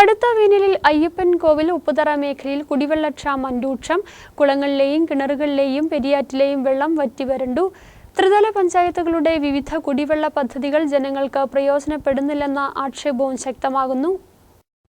കടുത്ത വേനലിൽ അയ്യപ്പൻ കോവിൽ ഉപ്പുതറ മേഖലയിൽ കുടിവെള്ളക്ഷാമം രൂക്ഷം കുളങ്ങളിലെയും കിണറുകളിലെയും പെരിയാറ്റിലെയും വെള്ളം വറ്റിവരണ്ടു ത്രിതല പഞ്ചായത്തുകളുടെ വിവിധ കുടിവെള്ള പദ്ധതികൾ ജനങ്ങൾക്ക് പ്രയോജനപ്പെടുന്നില്ലെന്ന ആക്ഷേപവും ശക്തമാകുന്നു.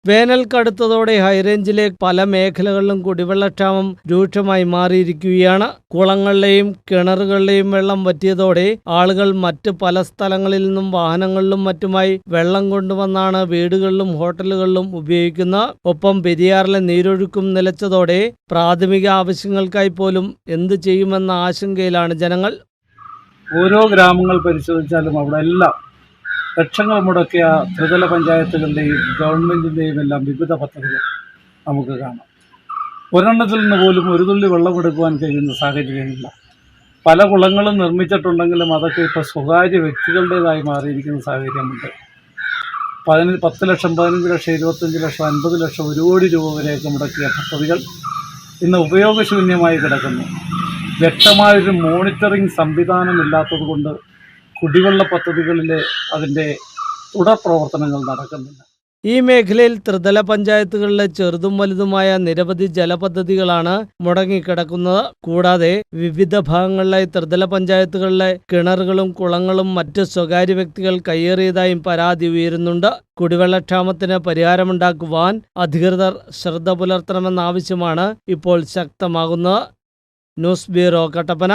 വേനൽ കടുത്തതോടെ ഹൈറേഞ്ചിലെ പല മേഖലകളിലും കുടിവെള്ളക്ഷാമം രൂക്ഷമായി മാറിയിരിക്കുകയാണ്. കുളങ്ങളിലെയും കിണറുകളിലെയും വെള്ളം വറ്റിയതോടെ ആളുകൾ മറ്റ് പല സ്ഥലങ്ങളിൽ നിന്നും വാഹനങ്ങളിലും മറ്റുമായി വെള്ളം കൊണ്ടുവന്നാണ് വീടുകളിലും ഹോട്ടലുകളിലും ഉപയോഗിക്കുന്നത്. ഒപ്പം പെരിയാറിലെ നീരൊഴുക്കും നിലച്ചതോടെ പ്രാഥമിക ആവശ്യങ്ങൾക്കായി പോലും എന്തു ചെയ്യുമെന്ന ആശങ്കയിലാണ് ജനങ്ങൾ. ഓരോ ഗ്രാമങ്ങൾ പരിശോധിച്ചാലും അവിടെ എല്ലാം ലക്ഷങ്ങൾ മുടക്കിയ ത്രിതല പഞ്ചായത്തുകളുടെയും ഗവൺമെന്റിന്റെയും എല്ലാം വിവിധ പദ്ധതികൾ നമുക്ക് കാണാം. ഒരെണ്ണത്തിൽ നിന്ന് പോലും ഒരു തുള്ളി വെള്ളമെടുക്കുവാൻ കഴിയുന്ന സാഹചര്യമില്ല. പല കുളങ്ങളും നിർമ്മിച്ചിട്ടുണ്ടെങ്കിലും അതൊക്കെ ഇപ്പോൾ സ്വകാര്യ വ്യക്തികളുടേതായി മാറിയിരിക്കുന്ന സാഹചര്യമുണ്ട്. പതിനഞ്ച് പത്ത് ലക്ഷം പതിനഞ്ച് ലക്ഷം ഇരുപത്തഞ്ച് ലക്ഷം അൻപത് ലക്ഷം ഒരു കോടി രൂപ വരെയൊക്കെ മുടക്കിയ പദ്ധതികൾ ഇന്ന് ഉപയോഗശൂന്യമായി കിടക്കുന്നു. വ്യക്തമായൊരു മോണിറ്ററിംഗ് സംവിധാനം ഇല്ലാത്തത് കൊണ്ട് കുടിവെള്ള പദ്ധതികളിലെ അതിന്റെ തുടർ പ്രവർത്തനങ്ങൾ നടക്കുന്നുണ്ട്. ഈ മേഖലയിൽ ത്രിതല പഞ്ചായത്തുകളിലെ ചെറുതും വലുതുമായ നിരവധി ജലപദ്ധതികളാണ് മുടങ്ങിക്കിടക്കുന്നത്. കൂടാതെ വിവിധ ഭാഗങ്ങളിലെ ത്രിതല പഞ്ചായത്തുകളിലെ കിണറുകളും കുളങ്ങളും മറ്റ് സ്വകാര്യ വ്യക്തികൾ കയ്യേറിയതായും പരാതി ഉയരുന്നുണ്ട്. കുടിവെള്ളക്ഷാമത്തിന് പരിഹാരമുണ്ടാക്കുവാൻ അധികൃതർ ശ്രദ്ധ പുലർത്തണമെന്ന ആവശ്യമാണ് ഇപ്പോൾ ശക്തമാകുന്നത്. News bureau Kattappana.